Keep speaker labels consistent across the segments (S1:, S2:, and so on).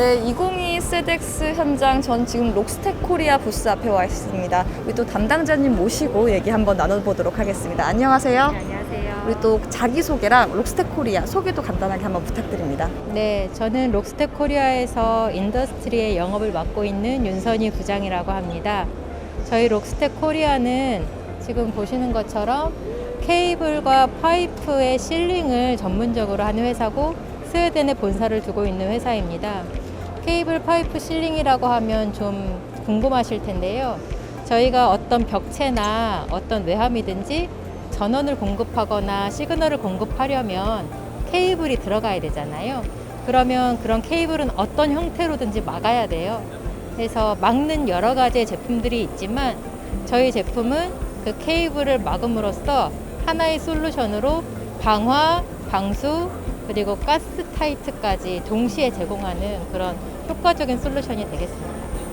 S1: 네, 2022 세덱스 현장 전 지금 록스텍 코리아 부스 앞에 와 있습니다. 우리 또 담당자님 모시고 얘기 한번 나눠보도록 하겠습니다. 안녕하세요.
S2: 네, 안녕하세요.
S1: 우리 또 자기소개랑 록스텍 코리아 소개도 간단하게 한번 부탁드립니다.
S2: 네, 저는 록스텍 코리아에서 인더스트리의 영업을 맡고 있는 윤선희 부장이라고 합니다. 저희 록스텍 코리아는 지금 보시는 것처럼 케이블과 파이프의 실링을 전문적으로 하는 회사고 스웨덴에 본사를 두고 있는 회사입니다. 케이블 파이프 실링이라고 하면 좀 궁금하실 텐데요. 저희가 어떤 벽체나 어떤 외함이든지 전원을 공급하거나 시그널을 공급하려면 케이블이 들어가야 되잖아요. 그러면 그런 케이블은 어떤 형태로든지 막아야 돼요. 그래서 막는 여러 가지의 제품들이 있지만 저희 제품은 그 케이블을 막음으로써 하나의 솔루션으로 방화, 방수, 그리고 가스 타이트까지 동시에 제공하는 그런 효과적인 솔루션이 되겠습니다.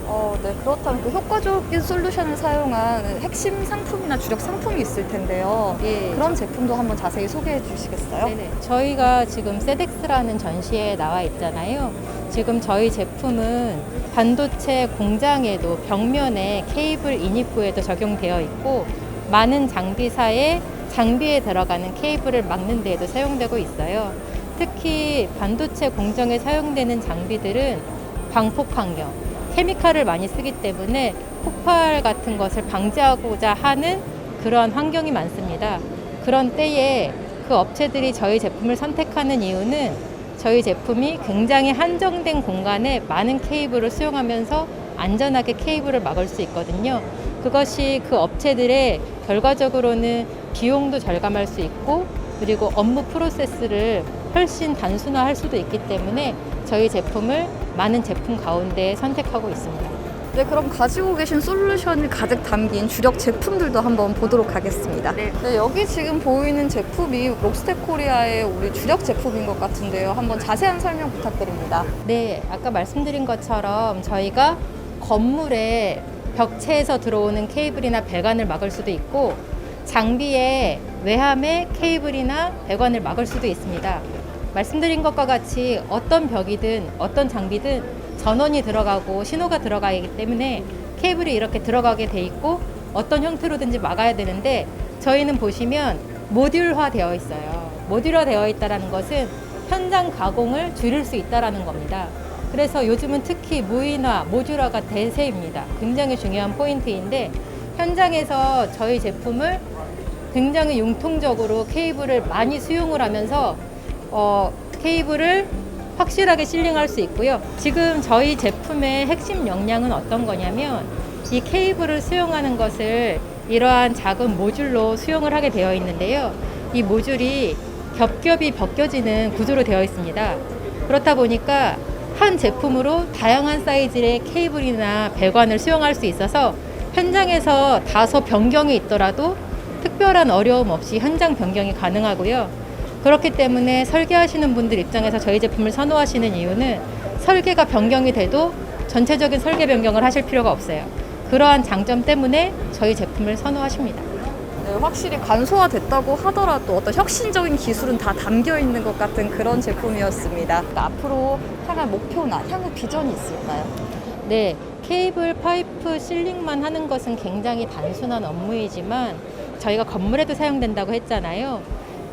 S1: 어, 네, 그렇다면 그 효과적인 솔루션을 사용한 핵심 상품이나 주력 상품이 있을 텐데요.
S2: 예.
S1: 그런 제품도 한번 자세히 소개해 주시겠어요?
S2: 네네. 저희가 지금 세덱스라는 전시에 나와 있잖아요. 지금 저희 제품은 반도체 공장에도 벽면에 케이블 인입구에도 적용되어 있고 많은 장비사의 장비에 들어가는 케이블을 막는 데에도 사용되고 있어요. 특히 반도체 공정에 사용되는 장비들은 방폭 환경, 케미칼을 많이 쓰기 때문에 폭발 같은 것을 방지하고자 하는 그러한 환경이 많습니다. 그런 때에 그 업체들이 저희 제품을 선택하는 이유는 저희 제품이 굉장히 한정된 공간에 많은 케이블을 수용하면서 안전하게 케이블을 막을 수 있거든요. 그것이 그 업체들의 결과적으로는 비용도 절감할 수 있고 그리고 업무 프로세스를 훨씬 단순화할 수도 있기 때문에 저희 제품을 많은 제품 가운데 선택하고 있습니다.
S1: 네, 그럼 가지고 계신 솔루션이 가득 담긴 주력 제품들도 한번 보도록 하겠습니다.
S2: 네.
S1: 여기 지금 보이는 제품이 록스텍 코리아의 우리 주력 제품인 것 같은데요. 한번 자세한 설명 부탁드립니다.
S2: 네, 아까 말씀드린 것처럼 저희가 건물에 벽체에서 들어오는 케이블이나 배관을 막을 수도 있고 장비에 외함에 케이블이나 배관을 막을 수도 있습니다. 말씀드린 것과 같이 어떤 벽이든 어떤 장비든 전원이 들어가고 신호가 들어가기 때문에 케이블이 이렇게 들어가게 돼 있고 어떤 형태로든지 막아야 되는데 저희는 보시면 모듈화 되어 있어요. 모듈화 되어 있다라는 것은 현장 가공을 줄일 수 있다라는 겁니다. 그래서 요즘은 특히 무인화, 모듈화가 대세입니다. 굉장히 중요한 포인트인데 현장에서 저희 제품을 굉장히 융통적으로 케이블을 많이 수용을 하면서 어, 케이블을 확실하게 실링할 수 있고요. 지금 저희 제품의 핵심 역량은 어떤 거냐면 이 케이블을 수용하는 것을 이러한 작은 모듈로 수용을 하게 되어 있는데요. 이 모듈이 겹겹이 벗겨지는 구조로 되어 있습니다. 그렇다 보니까 한 제품으로 다양한 사이즈의 케이블이나 배관을 수용할 수 있어서 현장에서 다소 변경이 있더라도 특별한 어려움 없이 현장 변경이 가능하고요. 그렇기 때문에 설계하시는 분들 입장에서 저희 제품을 선호하시는 이유는 설계가 변경이 돼도 전체적인 설계 변경을 하실 필요가 없어요. 그러한 장점 때문에 저희 제품을 선호하십니다.
S1: 네, 확실히 간소화됐다고 하더라도 어떤 혁신적인 기술은 다 담겨 있는 것 같은 그런 제품이었습니다. 앞으로 향할 목표나 향후 비전이 있을까요?
S2: 네, 케이블 파이프 실링만 하는 것은 굉장히 단순한 업무이지만 저희가 건물에도 사용된다고 했잖아요.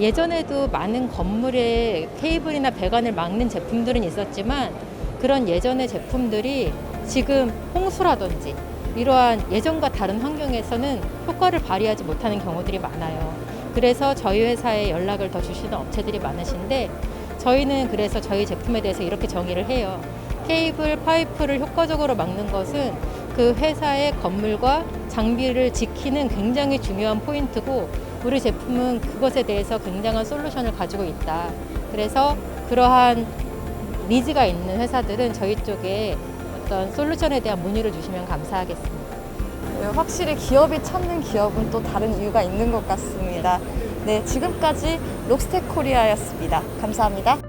S2: 예전에도 많은 건물에 케이블이나 배관을 막는 제품들은 있었지만 그런 예전의 제품들이 지금 홍수라든지 이러한 예전과 다른 환경에서는 효과를 발휘하지 못하는 경우들이 많아요. 그래서 저희 회사에 연락을 더 주시는 업체들이 많으신데 저희는 그래서 저희 제품에 대해서 이렇게 정의를 해요. 케이블 파이프를 효과적으로 막는 것은 그 회사의 건물과 장비를 지키는 굉장히 중요한 포인트고 우리 제품은 그것에 대해서 굉장한 솔루션을 가지고 있다. 그래서 그러한 니즈가 있는 회사들은 저희 쪽에 어떤 솔루션에 대한 문의를 주시면 감사하겠습니다.
S1: 네, 확실히 기업이 찾는 기업은 또 다른 이유가 있는 것 같습니다. 네, 지금까지 록스텍 코리아였습니다. 감사합니다.